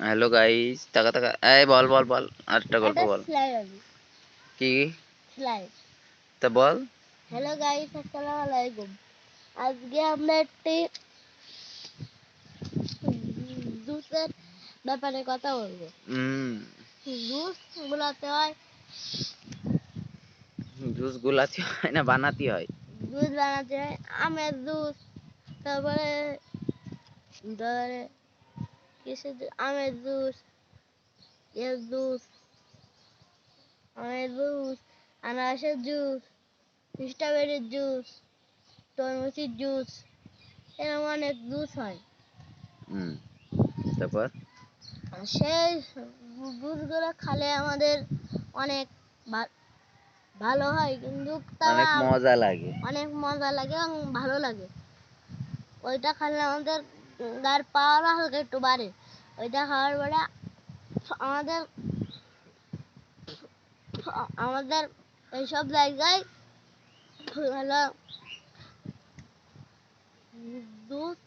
Hello guys টাকা টাকা এই বল বল বল। আরেকটা গল্প বল। কি? তা বল। হ্যালো গাইস আসসালামু আলাইকুম আজকে আমরা একটি জুসের ব্যাপারে কথা বলব। হুম। জুস গুলাতে হয়। জুস গুলাতে হয় না বানাতে হয়? জুস বানাতে হয়। আমের জুস তারপরে ধরে কিসের জুস আমের জুস এর জুস আমের জুস আনারসের জুস স্ট্রবেরির জুস তরমুজের জুস এরকম অনেক জুস হয়। হুম তারপর? সেই জুসগুলো খালে আমাদের অনেক ভালো হয় কিন্তু অনেক মজা লাগে। অনেক মজা লাগে এবং ভালো লাগে। ওইটা খেলে আমাদের গায়ের পাওয়ারও হালকা একটু বাড়ে। ওইটা খাওয়ার পরে আমাদের আমাদের এইসব জায়গায় হলো দুধ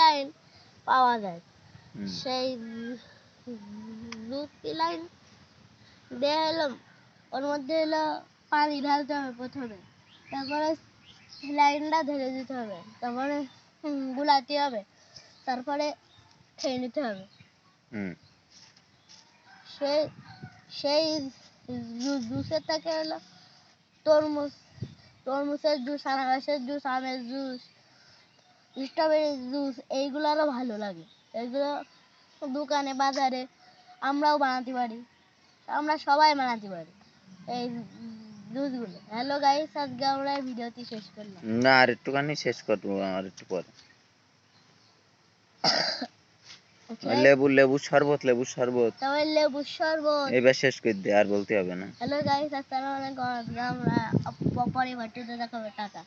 লাইন পাওয়া যায়। সেই দুধ লাইন দিয়ে হলো ওর মধ্যে হলো পানি ঢালতে হবে প্রথমে। তারপরে লাইনটা ধরে দিতে হবে। তারপরে গুলাতে হবে। তারপরে খেয়ে নিতে হবে। সেই সেই জুসের থেকে হলো তরমুজ তরমুজের জুস আনারসের জুস আমের জুস স্ট্রবেরির জুস এইগুলো আরও ভালো লাগে। এগুলো দোকানে বাজারে আমরাও বানাতে পারি। আমরা সবাই বানাতে পারি। এই জুসগুলো হ্যালো গাইস আজকে আমরা ভিডিওটি শেষ করলাম। না আর একটুখানি শেষ করব আর একটু পরে। লেবু লেবু শরবত লেবু শরবত। তবে লেবু শরবত। এবার শেষ করে দে আর বলতে হবে না। হ্যালো গাইস আসসালামু আলাইকুম। আমরা পরে ভিডিওতে দেখাবো টাটা